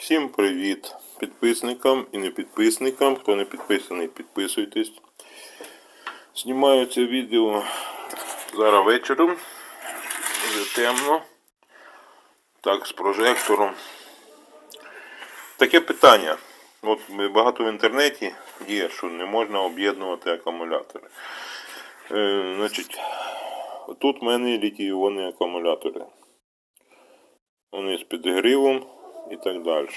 Всім привіт підписникам і не підписникам. Хто не підписаний, підписуйтесь. Знімаю це відео зараз вечором. Вже темно. Так, з прожектором. Таке питання. От багато в інтернеті є, що не можна об'єднувати акумулятори. Е, значить, тут в мене літій-іонні акумулятори. Вони з підігрівом і так далі.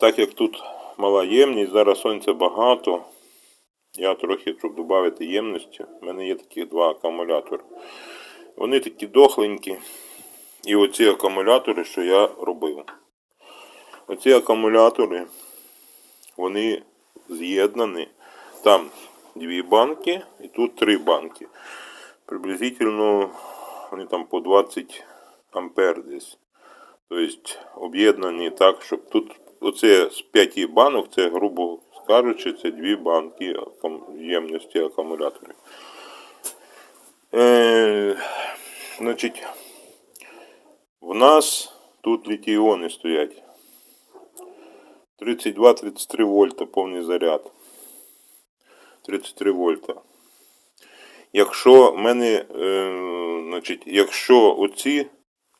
Так як тут мала ємність, зараз сонця багато, я трохи, щоб додати ємності, в мене є такі два акумулятори. Вони такі дохленькі. І оці акумулятори, що я робив. Оці акумулятори, вони з'єднані. Там дві банки і тут три банки. Приблизительно вони там по 20 ампер десь. Тобто об'єднані так, щоб тут оце з п'яти банок, це, грубо скажучи, це дві банки ємності акумуляторів. Е, значить, в нас тут літій-іони стоять. 32-33 вольта повний заряд. 33 вольта. Якщо в мене, е, значить, якщо оці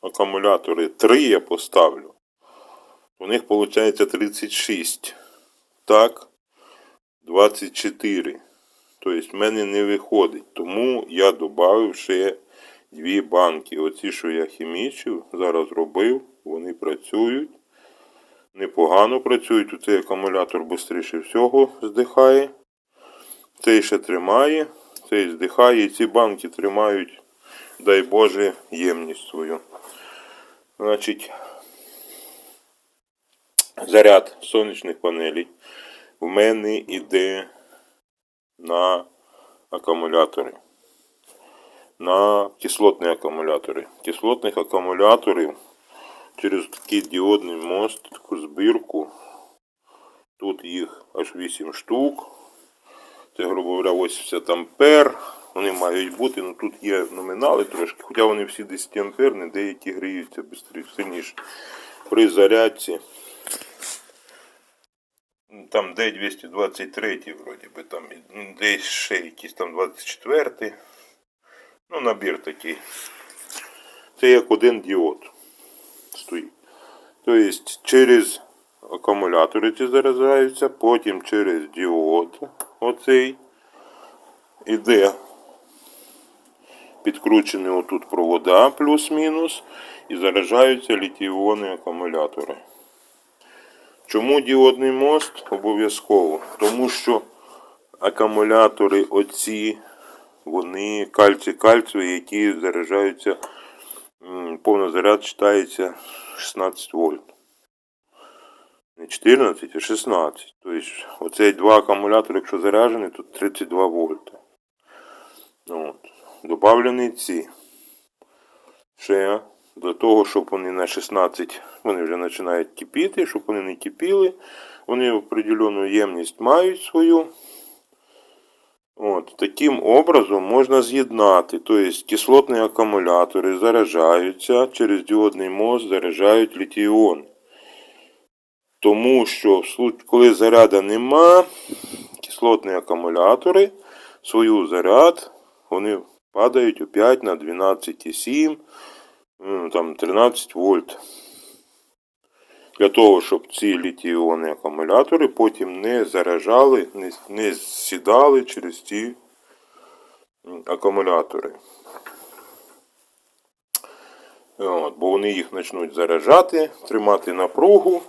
акумулятори 3 я поставлю, у них виходить 36. Так, 24. Тобто в мене не виходить. Тому я додав ще дві банки. Оці, що я хімічив, зараз робив, вони працюють. Непогано працюють. Оцей акумулятор швидше всього здихає. Цей ще тримає, цей здихає. І ці банки тримають, дай Боже, ємність свою. Значить, заряд сонячних панелей в мене йде на акумулятори. На кислотні акумулятори. Кислотних акумуляторів через такий діодний мост, таку збірку. Тут їх аж 8 штук. Це, грубо говоря, 80 ампер. Вони мають бути, ну тут є номінали трошки, хоча вони всі 10 амперні, деякі гріються бистрі- сильніше. При зарядці. Там де 223 вроді би, там ну, десь ще якийсь там 24. Ну, набір такий. Це як один діод стоїть. Тобто через акумулятори ці заряджаються, потім через діод оцей іде підкручені отут провода плюс-мінус і заряджаються літій-іонні акумулятори. Чому діодний мост? Обов'язково. Тому що акумулятори оці, вони кальцій-кальцію, які заряджаються, повний заряд читається 16 вольт. Не 14, а 16. Тобто оцей два акумулятори, якщо заряджені, то 32 вольта. От. Добавлені ці. Ще для того, щоб вони на 16, вони вже починають кипіти, щоб вони не кипіли. Вони определену ємність мають свою. От, таким образом можна з'єднати. Тобто кислотні акумулятори заряджаються, через діодний мост заряджають літій-іон. Тому що, коли заряда нема, кислотні акумулятори свою заряд вони падають опять на 12,7, там 13 вольт. Для того, щоб ці літій-іонні акумулятори потім не заряджали, не, не сідали через ці акумулятори. От, бо вони їх почнуть заряджати, тримати напругу,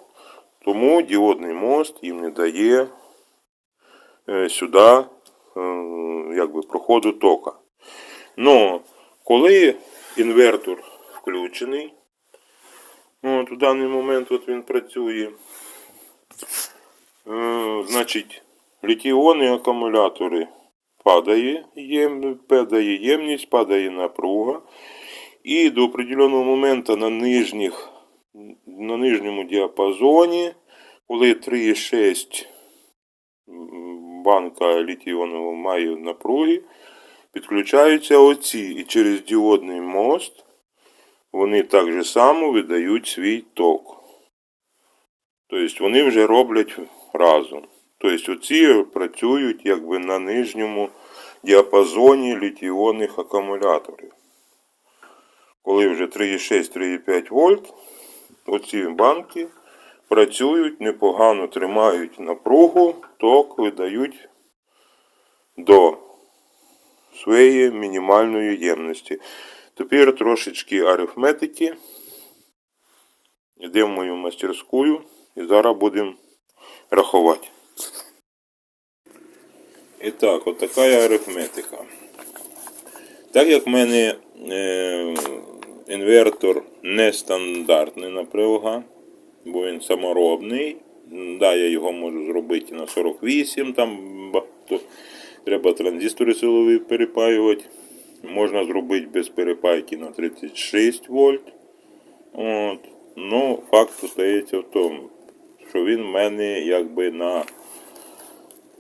тому діодний мост їм не дає е, сюди е, якби, проходу тока. Ну, коли інвертор включений, от, у даний момент от він працює, е, значить, літіони акумулятори падає, єм, падає ємність, падає напруга. І до определеного моменту на нижніх, на нижньому діапазоні, коли 3,6 м, банка літіонового має напруги, підключаються оці і через діодний мост вони так же само видають свій ток. Тобто вони вже роблять разом. Тобто оці працюють якби на нижньому діапазоні літіонних акумуляторів. Коли вже 3,6-3,5 вольт, оці банки працюють непогано, тримають напругу, ток видають до своєї мінімальної ємності. Тепер трошечки арифметики. Йдемо в мою мастерську і зараз будемо рахувати. І так, от арифметика. Так як в мене е, інвертор нестандартний на привога, бо він саморобний. Да, я його можу зробити на 48, там багато. Треба транзистори силові перепаювати. Можна зробити без перепайки на 36 вольт. От. Ну, факт остається в тому, що він в мене якби на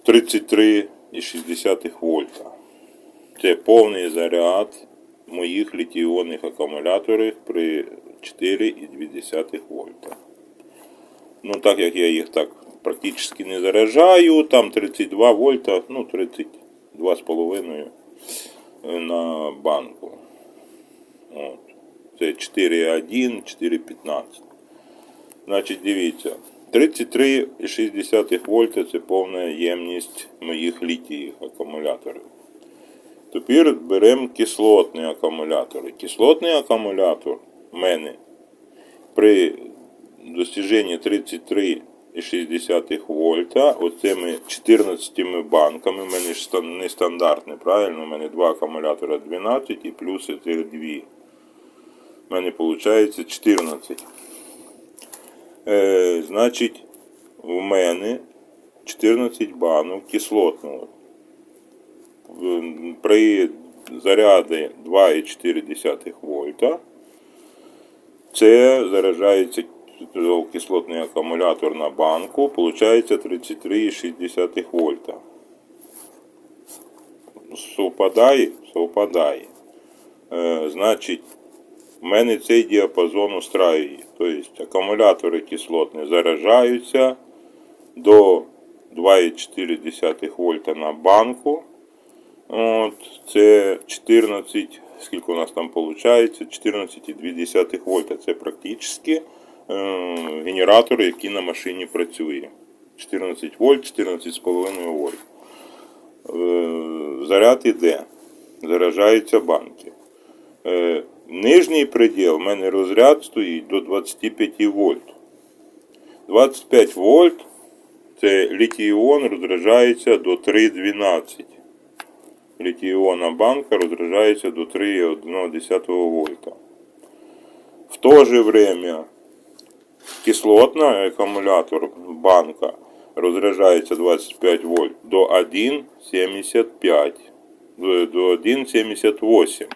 33,6 вольта. Це повний заряд моїх літіонних акумуляторів при 4,2 вольта. Ну, так як я їх так практично не заряджаю, там 32 вольта, ну 32,5 на банку. От. Це 4,1, 4,15. Значить, дивіться, 33,6 вольта це повна ємність моїх літіїв акумуляторів. Тепер беремо кислотні акумулятори. Кислотний акумулятор в мене при достиженні 33,6 вольта, оцими 14 банками, в мене ж стан- нестандартне, правильно? У мене два акумулятора 12 і плюс це 2. У мене виходить 14. Е, значить, у мене 14 банок кислотного. При заряді 2,4 вольта це заряджається кислотний акумулятор на банку, виходить 33,6 вольта. Совпадає? Совпадає. Е, значить, в мене цей діапазон устраює. Тобто акумулятори кислотні заряджаються до 2,4 вольта на банку. От, це 14, скільки у нас там виходить, 14,2 вольта. Це практично генератор, який на машині працює. 14 вольт, 14,5 вольт. Е, заряд іде. Заряджаються банки. Е, нижній приділ в мене розряд стоїть до 25 вольт. 25 вольт це літій-іон розряджається до 3,12. Літій-іонна банка розряджається до 3,1 вольта. В то же время кислотна акумулятор банка розряджається 25 вольт до 1,75 до до 1,78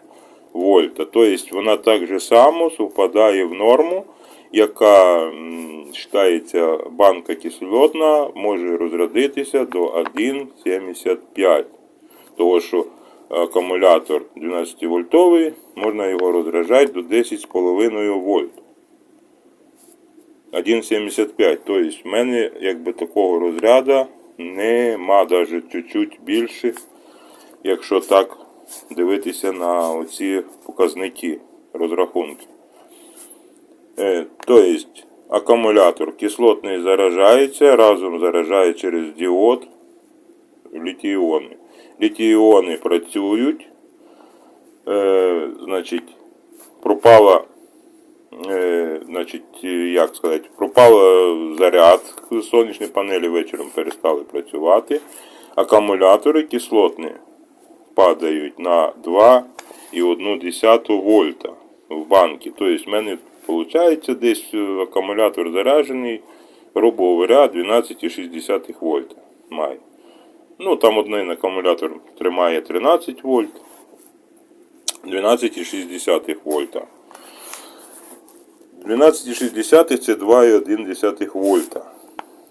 вольта. Тобто вона так же само совпадає в норму, яка вважається банка кислотна, може розрядитися до 1,75. Того, що акумулятор 12 вольтовий, можна його розряджати до 10,5 вольт. 1,75. Тобто в мене якби такого розряду нема навіть чуть-чуть більше, якщо так дивитися на оці показники розрахунки. Тобто акумулятор кислотний заряджається, разом заряджає через діод літій-іони. Літій-іони працюють, е, значить, пропала значить, як сказати, пропав заряд, сонячні панелі вечором перестали працювати. Акумулятори кислотні падають на 2,1 вольта в банки. Тобто в мене виходить десь акумулятор заряджений, грубо говоря, 12,6 вольта має. Ну, там один акумулятор тримає 13 вольт, 12,6 вольта. 12,6 це 2,1 вольта.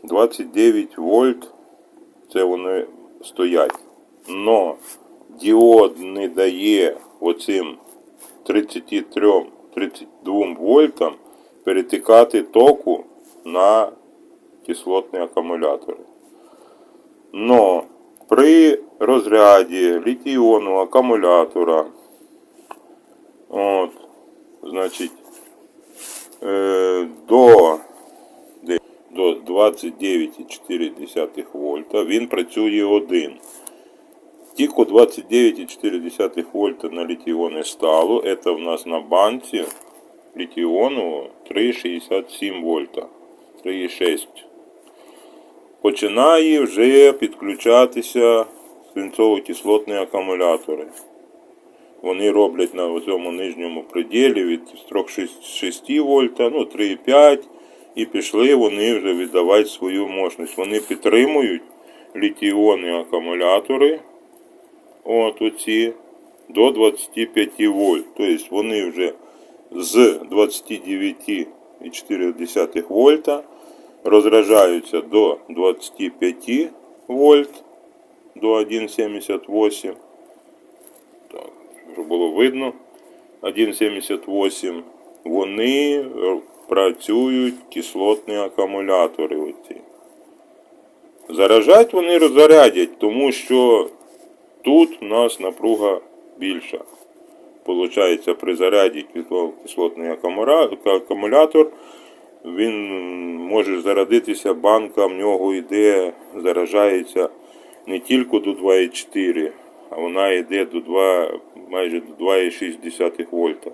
29 вольт це вони стоять. Но діод не дає оцим 33 32 вольтам перетикати току на кислотні акумулятори. Но при розряді літій-іонного акумулятора, от, значить, до, до 29,4 вольта він працює один. Тільки 29,4 вольта на літій-іони стало. Це в нас на банці літій-іонового 3,67 вольта. 3,6 починає вже підключатися свинцово-кислотні акумулятори. Вони роблять на цьому нижньому пределі від 3,6 вольта, ну 3,5 і пішли вони вже віддавати свою мощність. Вони підтримують літій-іонні акумулятори, от оці, до 25 вольт. Тобто вони вже з 29,4 вольта розряджаються до 25 вольт до 1,78. Було видно. 1,78. Вони працюють кислотні акумулятори. Оці. Заражать вони розрядять, тому що тут у нас напруга більша. Получається, при заряді кислотний акумулятор він може зарадитися, банка в нього йде, заражається не тільки до 2,4, а вона йде до 2, майже до 2,6 вольта.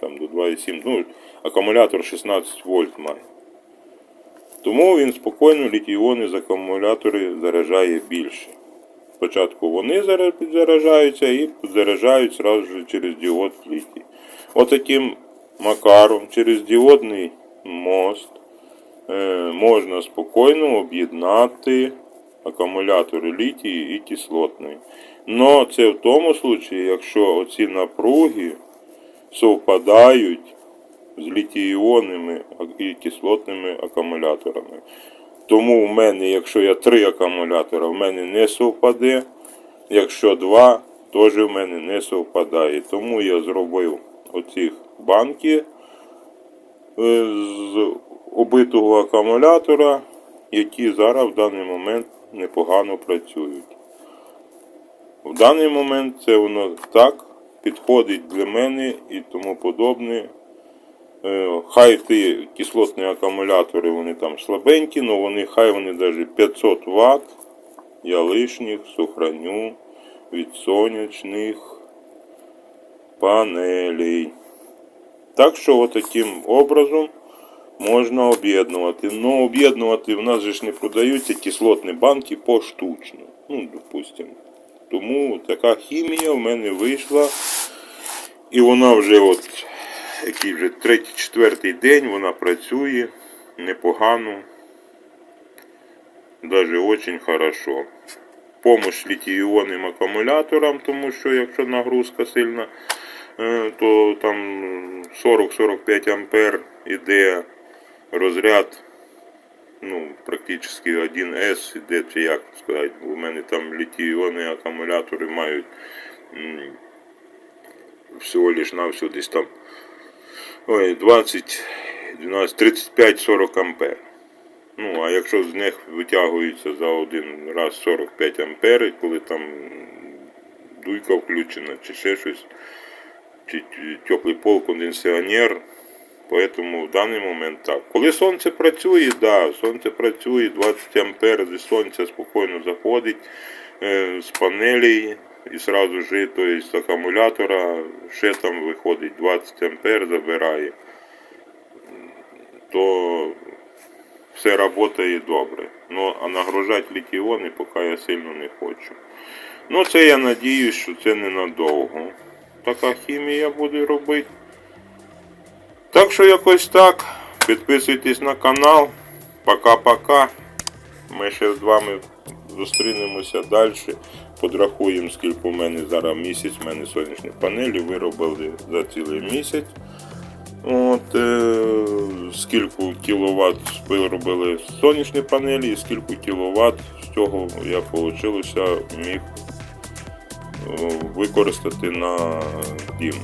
Там до 2,7. Ну, акумулятор 16 вольт має. Тому він спокійно літій-іони з акумулятори заряджає більше. Спочатку вони зара- підзаражаються і підзаражають зразу ж через діод літій. Отаким макаром через діодний мост е, можна спокійно об'єднати акумулятори літії і кислотний. Но це в тому случаї, якщо оці напруги совпадають з літій-іонними і кислотними акумуляторами. Тому в мене, якщо я три акумулятора, в мене не совпаде. Якщо два, теж в мене не совпадає. Тому я зробив оці банки е, з убитого акумулятора, які зараз в даний момент непогано працюють. В даний момент це воно так підходить для мене і тому подобне. Е, Хай ті кислотні акумулятори вони там слабенькі, але вони хай вони навіть 500 Вт я лишніх сохраню від сонячних панелей. Так що отаким образом можна об'єднувати. Ну, об'єднувати в нас же ж не продаються кислотні банки поштучно. Ну, допустимо. Тому така хімія в мене вийшла. І вона вже от, який вже третій, четвертий день вона працює непогано. Даже очень хорошо. Помощь літій-іонним акумуляторам, тому що якщо нагрузка сильна, е, то там 40-45 ампер іде розряд, ну, практично 1С іде, чи як сказати, у мене там літій-іонні акумулятори мають всього лиш навсього десь там ой, 20, 12, 35, 40 ампер. Ну, а якщо з них витягується за один раз 45 ампер, коли там дуйка включена, чи ще щось, чи теплий пол, кондиціонер, Поэтому в даний момент так. Коли сонце працює, да, сонце працює, 20 ампер зі сонця спокійно заходить е, з панелей і сразу же, то з акумулятора, ще там виходить 20 ампер, забирає, то все працює добре. Ну, а нагружати літіони поки я сильно не хочу. Ну, це я надіюсь, що це ненадовго. Така хімія буде робити. Так що якось так. Підписуйтесь на канал. Пока-пока. Ми ще з вами зустрінемося далі. Подрахуємо, скільки у мене зараз місяць. У мене сонячні панелі виробили за цілий місяць. От, е, скільки кіловат виробили сонячні панелі і скільки кіловат з цього я вийшло міг е, використати на дім.